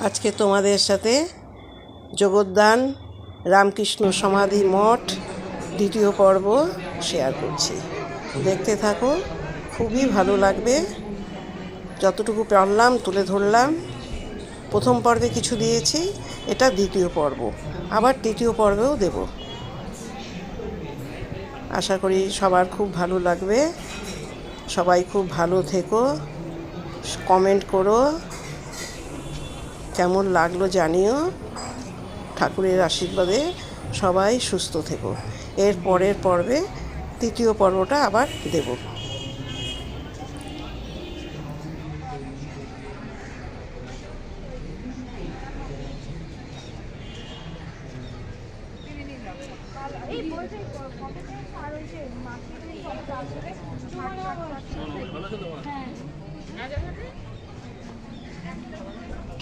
আজকে তোমাদের সাথে জগদ্দান রামকৃষ্ণ সমাধি মঠ দ্বিতীয় পর্ব শেয়ার করছি। দেখতে থাকো, খুবই ভালো লাগবে। যতটুকু পারলাম, তুলে ধরলাম। প্রথম পর্বে কিছু দিয়েছি, এটা দ্বিতীয় পর্ব। আবার তৃতীয় পর্বেও দেব। আশা করি সবার খুব ভালো লাগবে। সবাই খুব ভালো থেকো। কমেন্ট করো। কেমন লাগল জানিও। ঠাকুরের আশীর্বাদে সবাই সুস্থ থেকো। এর পরের পর্বে তৃতীয় পর্বটা আবার দেব। এই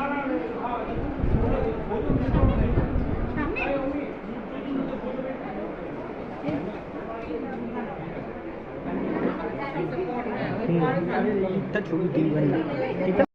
থেকে আর ওই যে মার্কেটে সব আসবে হ্যাঁ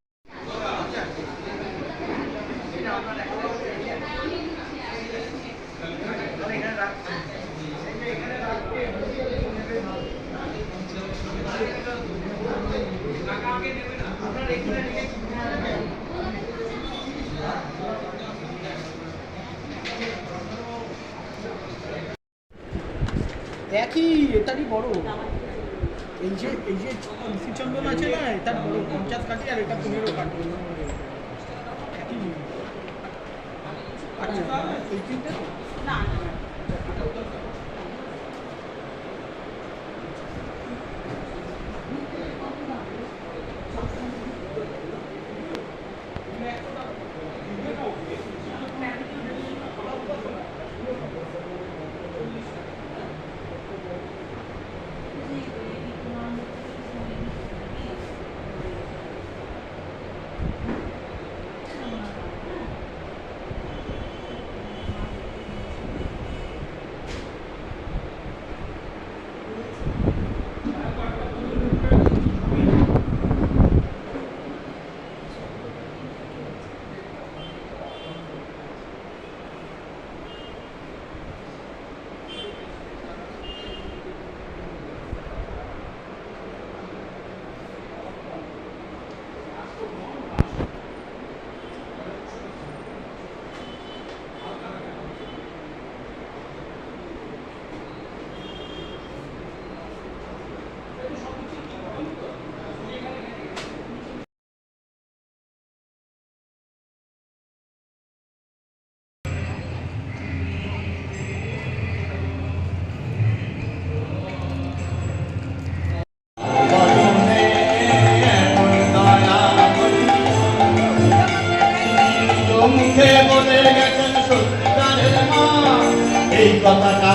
একই এটারই বড়। এই যে এই যে তুলসীচন্দন আছে না, এটার বড়, পঞ্চাশ কাঠি আর এটা পনেরো কাটি আচ্ছা এই তো?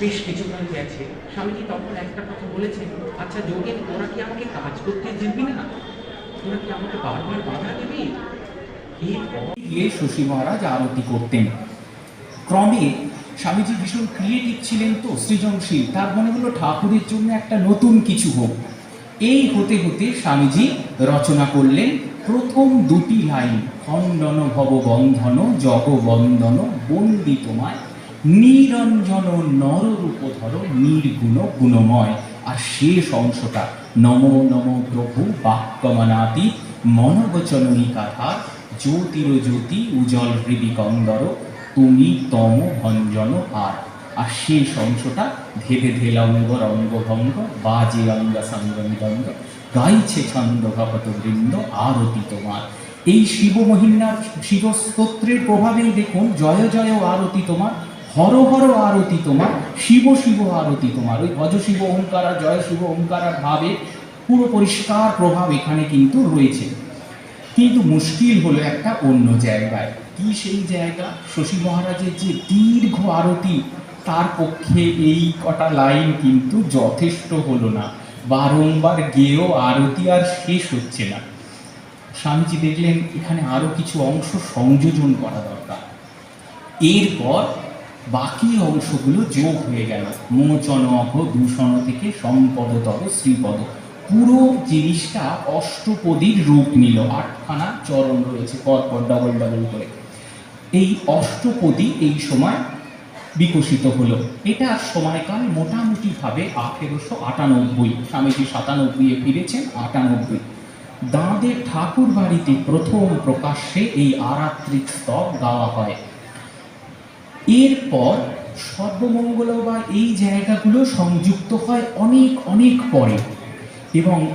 বেশ কিছুক্ষণ গেছে। স্বামীজি তখন একটা কথা বলেছেন আচ্ছা যোগেন, তোরা কি আমাকে কাজ করতে দিবি না? তোরা কি আমাকে বারবার বাধা দিবি? গিয়ে শশী মহারাজ আরতি করতেন। ক্রমে স্বামীজি ভীষণ ক্রিয়েটিভ ছিলেন তো, সৃজনশীল। তার মনে হলো ঠাকুরের জন্য একটা নতুন কিছু হোক। এই হতে হতে স্বামীজি রচনা করলেন, প্রথম দুটি লাইন, খণ্ডন ভব বন্ধন জগবন্দন বন্দি তোমায় নিরঞ্জন নররূপধর নির্গুণ গুণময়। আর শেষ অংশটা, নম নম প্রভু বাক্যমনাতি মনবচনই কাথা জ্যোতির জ্যোতি উজ্জ্বল হৃদি কন্দর তুমি তম ভঞ্জন আর আর শেষ অংশটা ধেধে ধেলঙ্গ রঙ্গভঙ্গ বাজে অঙ্গ সঙ্গঙ্গ গাইছে ছন্দ ভগত বৃন্দ, আরতি তোমার। এই শিব মহিন্নার শিবস্তোত্রের প্রভাবেই দেখুন, জয় জয় আরতি তোমার। হর হর আরতি তোমার, শিব শিব আরতি তোমার, ওই ভজ শিব ওঙ্কারা জয় শিব ওঙ্কারার ভাবে পুরো পরিষ্কার প্রভাব এখানে কিন্তু রয়েছে। কিন্তু মুশকিল হলো একটা অন্য জায়গায়। কি সেই জায়গা? শশী মহারাজের যে দীর্ঘ আরতি, তার পক্ষে এই কটা লাইন কিন্তু যথেষ্ট হলো না। বারংবার গেয়েও আরতি আর শেষ হচ্ছে না। স্বামীজি দেখলেন, এখানে আরও কিছু অংশ সংযোজন করা দরকার। এরপর বাকি অংশগুলো যোগ হয়ে গেল। মোচন অঘ দূষণ থেকে সম্পদতর শ্রীপদ। পুরো জিনিসটা অষ্টপদীর রূপ নিল। আটখানা চরণ রয়েছে পরপর ডবল ডবল করে। এই অষ্টপদী এই সময় বিকশিত হলো। এটার সময়কাল মোটামুটিভাবে আঠেরোশো আটানব্বই। স্বামীজি সাতানব্বইয়ে ফিরেছেন, আটানব্বই। দাঁদের ঠাকুর বাড়িতে প্রথম প্রকাশ্যে এই আরাত্রিক স্তব গাওয়া হয়। এরপর সর্বমঙ্গল বা এই জায়গাগুলো সংযুক্ত হয় অনেক অনেক পরে। এবং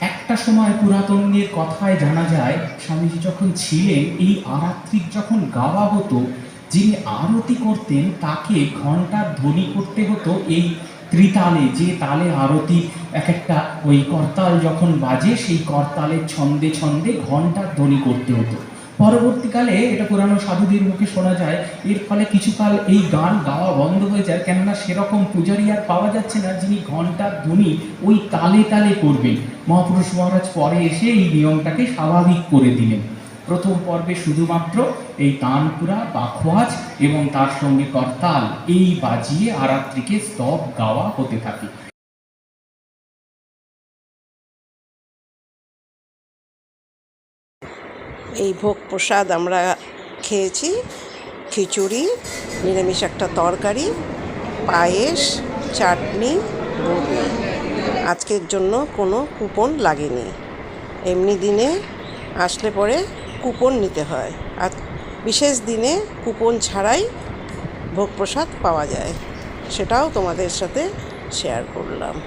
একটা সময় পুরাতনদের কথায় জানা যায়, স্বামীজি যখন ছিলেন, এই আরাত্রিক যখন গাওয়া হতো, যিনি আরতি করতেন, তাকে ঘণ্টার ধ্বনি করতে হতো এই ত্রিতালে, যে তালে আরতি এক একটা ওই করতাল যখন বাজে, সেই করতালের ছন্দে ছন্দে ঘণ্টার ধ্বনি করতে হতো। পরবর্তীকালে এটা পুরানো সাধুদের মুখে শোনা যায়। এর ফলে কিছুকাল এই গান গাওয়া বন্ধ হয়ে যায়, কেননা সেরকম পূজারি আর পাওয়া যাচ্ছে না যিনি ঘণ্টার ধ্বনি ওই তালে তালে করবেন। মহাপুরুষ মহারাজ পরে এসে এই নিয়মটাকে স্বাভাবিক করে দিলেন। প্রথম পর্বে শুধুমাত্র এই তানপুরা বা খোয়াজ এবং তার সঙ্গে করতাল এই বাজিয়ে আরাত্রিকে স্তব গাওয়া হতে থাকে। এই ভোগ প্রসাদ আমরা খেয়েছি। খিচুড়ি, নিরামিষ একটা তরকারি, পায়েস, চাটনি। বড়ি আজকের জন্য কোনো কুপন লাগেনি। এমনি দিনে আসলে পরে কুপন নিতে হয়। আর বিশেষ দিনে কুপন ছাড়াই ভোগ প্রসাদ পাওয়া যায়। সেটাও তোমাদের সাথে শেয়ার করলাম।